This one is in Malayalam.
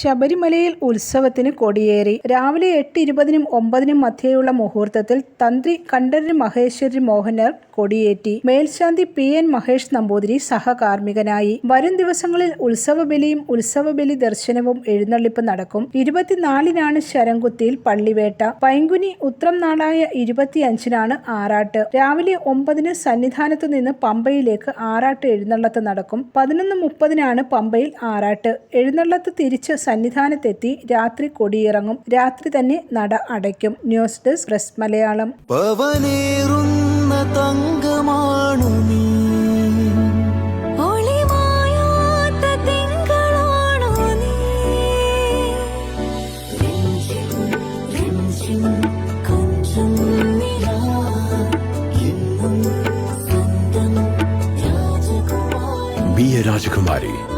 ശബരിമലയിൽ ഉത്സവത്തിന് കൊടിയേറി. രാവിലെ എട്ട് ഇരുപതിനും ഒമ്പതിനും മധ്യേയുള്ള മുഹൂർത്തത്തിൽ തന്ത്രി കണ്ഠരര് മഹേശ്വരി മോഹനർ കൊടിയേറ്റി. മേൽശാന്തി പി എൻ മഹേഷ് നമ്പൂതിരി സഹകാർമ്മികനായി. വരും ദിവസങ്ങളിൽ ഉത്സവബലിയും ഉത്സവബലി ദർശനവും എഴുന്നള്ളിപ്പ് നടക്കും. ഇരുപത്തിനാലിനാണ് ശരംകുത്തിയിൽ പള്ളിവേട്ട. പൈങ്കുനി ഉത്രം നാളായ ഇരുപത്തിയഞ്ചിനാണ് ആറാട്ട്. രാവിലെ ഒമ്പതിന് സന്നിധാനത്തു നിന്ന് പമ്പയിലേക്ക് ആറാട്ട് എഴുന്നള്ളത്ത് നടക്കും. പതിനൊന്ന് മുപ്പതിനാണ് പമ്പയിൽ ആറാട്ട്. എഴുന്നള്ളത്ത് തിരിച്ച് സന്നിധാനത്തെത്തി രാത്രി കൊടിയിറങ്ങും. രാത്രി തന്നെ നട അടയ്ക്കും. News desk press Malayalam. തങ്കമാണു രാജകുമാരി.